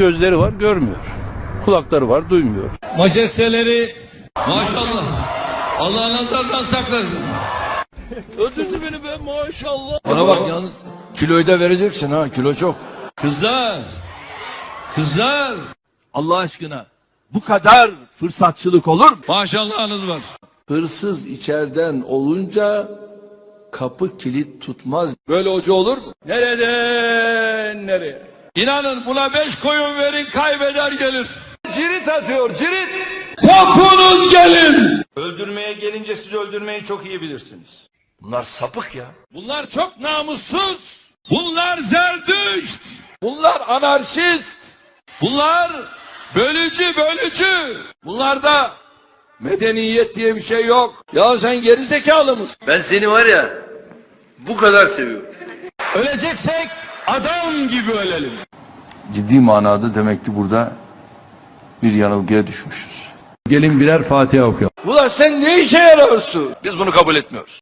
Gözleri var görmüyor. Kulakları var duymuyor. Majesteleri maşallah. Allah nazardan saklasın. Öldürdü beni be maşallah. Bana bak yalnız kiloyu da vereceksin ha kilo çok. Kızlar. Kızlar. Allah aşkına bu kadar fırsatçılık olur mu? Maşallahınız var. Hırsız içeriden olunca kapı kilit tutmaz. Böyle hoca olur mu? Nereden nereye? İnanın buna beş koyun verin kaybeder gelir. Cirit atıyor cirit. Kokunuz gelin. Öldürmeye gelince siz öldürmeyi çok iyi bilirsiniz. Bunlar sapık ya. Bunlar çok namussuz. Bunlar zerdüşt. Bunlar anarşist. Bunlar bölücü bölücü. Bunlarda medeniyet diye bir şey yok. Ya sen geri zekalı mısın? Ben seni var ya bu kadar seviyorum. Öleceksek adam gibi ölelim. ciddi manada demek ki burada bir yanılgıya düşmüşüz. Gelin birer Fatiha okuyalım. Ulan sen ne işe yarıyorsun? Biz bunu kabul etmiyoruz.